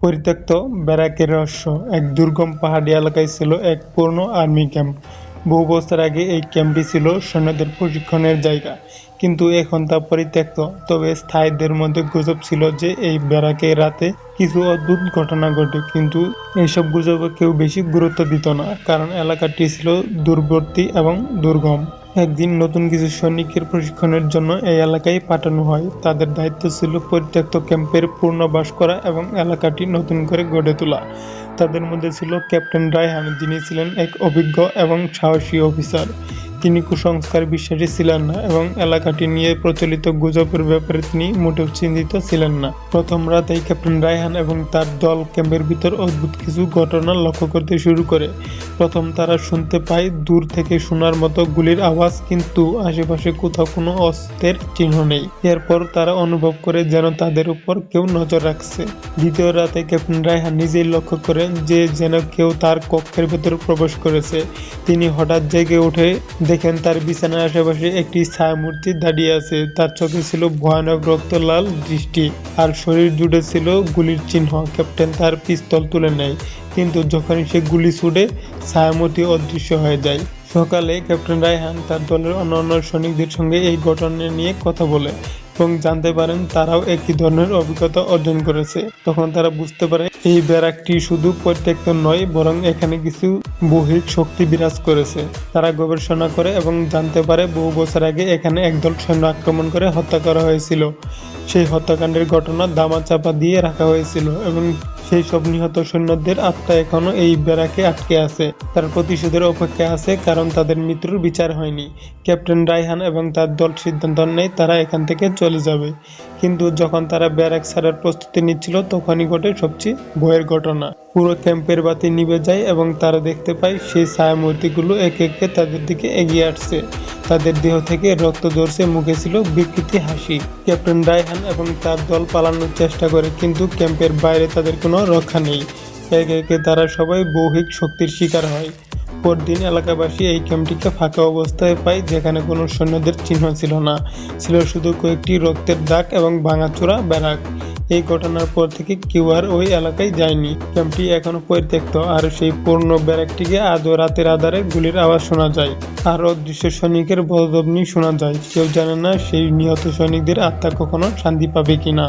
পরিত্যক্ত ব্যারাকের রহস্য। এক দুর্গম পাহাড়ি এলাকায় ছিল এক পুরনো আর্মি ক্যাম্প। বহু বছর আগে এই ক্যাম্পটি ছিল সৈন্যদের প্রশিক্ষণের জায়গা, কিন্তু এখন তা পরিত্যক্ত। তবে স্থায়ীদের মধ্যে গুজব ছিল যে এই ব্যারাকে রাতে কিছু অদ্ভুত ঘটনা ঘটে, কিন্তু এইসব গুজবে কেউ বেশি গুরুত্ব দিত না, কারণ এলাকাটি ছিল দূরবর্তী এবং দুর্গম। একদিন নতুন কিছু সৈনিকের প্রশিক্ষণের জন্য এই এলাকায় পাঠানো হয়। তাদের দায়িত্ব ছিল পরিত্যক্ত ক্যাম্পের পূর্ণ বাস করা এবং এলাকাটি নতুন করে গড়ে তোলা। তাদের মধ্যে ছিল ক্যাপ্টেন রায়হান, যিনি ছিলেন এক অভিজ্ঞ এবং সাহসী অফিসার। তিনি কুসংস্কার বিশ্বাসী ছিলেন না এবং এলাকাটি নিয়ে প্রচলিত গুজবের ব্যাপারে তিনি মোটেও চিন্তিত ছিলেন না। প্রথম রাতেই ক্যাপ্টেন রায়হান এবং তার দল ক্যাম্পের ভিতর অদ্ভুত কিছু ঘটনা লক্ষ্য করতে শুরু করে। প্রথম তারা শুনতে পায়, দূর থেকে শোনার মতো গুলির আওয়াজ, কিন্তু আশেপাশে কোথাও কোনো অস্ত্রের চিহ্ন নেই। এরপর তারা অনুভব করে যেন তাদের উপর কেউ নজর রাখছে। দ্বিতীয় রাতে ক্যাপ্টেন রায়হান নিজেই লক্ষ্য করেন যে যেন কেউ তার কক্ষের ভেতর প্রবেশ করেছে। তিনি হঠাৎ জেগে উঠে দেখেন তার বিছানার আশেপাশে একটি ছায়ামূর্তি দাঁড়িয়ে আছে। তার চোখে ছিল ভয়ানক রক্ত লাল দৃষ্টি আর শরীর জুড়ে ছিল গুলির চিহ্ন। ক্যাপ্টেন তার পিস্তল তুলে নেয়, কিন্তু যখনই সে গুলি ছুটে ছায়ামূর্তি অদৃশ্য হয়ে যায়। সকালে ক্যাপ্টেন রায়হান তার দলের অন্যান্য সৈনিকদের সঙ্গে এই ঘটনা নিয়ে কথা বলে। এবং জানতে পারেন তারাও একই ধরনের অভিজ্ঞতা অর্জন করেছে। তখন তারা বুঝতে পারে, এই ব্যারাকটি শুধু পরিত্যক্ত নয়, বরং এখানে কিছু বহির শক্তি বিরাজ করেছে। তারা গবেষণা করে এবং জানতে পারে, বহু বছর আগে এখানে একদল সৈন্য আক্রমণ করে হত্যা করা হয়েছিল। সেই হত্যাকাণ্ডের ঘটনা দামা চাপা দিয়ে রাখা হয়েছিল এবং সেই সব নিহত সৈন্যদের আত্মা এখনও এই বেড়াকে আটকে আছে। তার প্রতিশোধের অপেক্ষা আছে কারণ তাদের মৃত্যুর বিচার হয়নি। ক্যাপ্টেন রায়হান এবং তার দল সিদ্ধান্ত নেয় তারা এখান থেকে চলে যাবে। কিন্তু যখন তারা ব্যারাক ছাড়ার প্রস্তুতি নিচ্ছিল, তখনই ঘটে সবচেয়ে ভয়ের ঘটনা। পুরো ক্যাম্পের বাতি নিভে যায় এবং তারা দেখতে পায় সেই ছায়ামূর্তিগুলো একে একে তাদের দিকে এগিয়ে আসছে। তাদের দেহ থেকে রক্ত ঝরছে, মুখে ছিল বিকৃতি হাসি। ক্যাপ্টেন রায়হান এবং তার দল পালানোর চেষ্টা করে, কিন্তু ক্যাম্পের বাইরে তাদের কোনো রক্ষা নেই। একে একে তারা সবাই বৌহিক শক্তির শিকার হয়। পরদিন এলাকাবাসী এই ক্যাম্পটিকে ফাঁকা অবস্থায় পায়, যেখানে কোনো সৈন্যদের চিহ্ন ছিল না। ছিল শুধু কয়েকটি রক্তের দাগ এবং ভাঙাচোরা ব্যারাক। এই ঘটনার পর থেকে কেউ আর ওই এলাকায় যায়নি। ক্যাম্পটি এখনও পরিত্যক্ত, আর সেই পূর্ণ ব্যারাকটিকে আজও রাতের আধারে গুলির আওয়াজ শোনা যায়। আর অদৃশ্য সৈনিকের বদবনি শোনা যায়। কেউ জানে না সেই নিহত সৈনিকদের আত্মা কখনো শান্তি পাবে কিনা।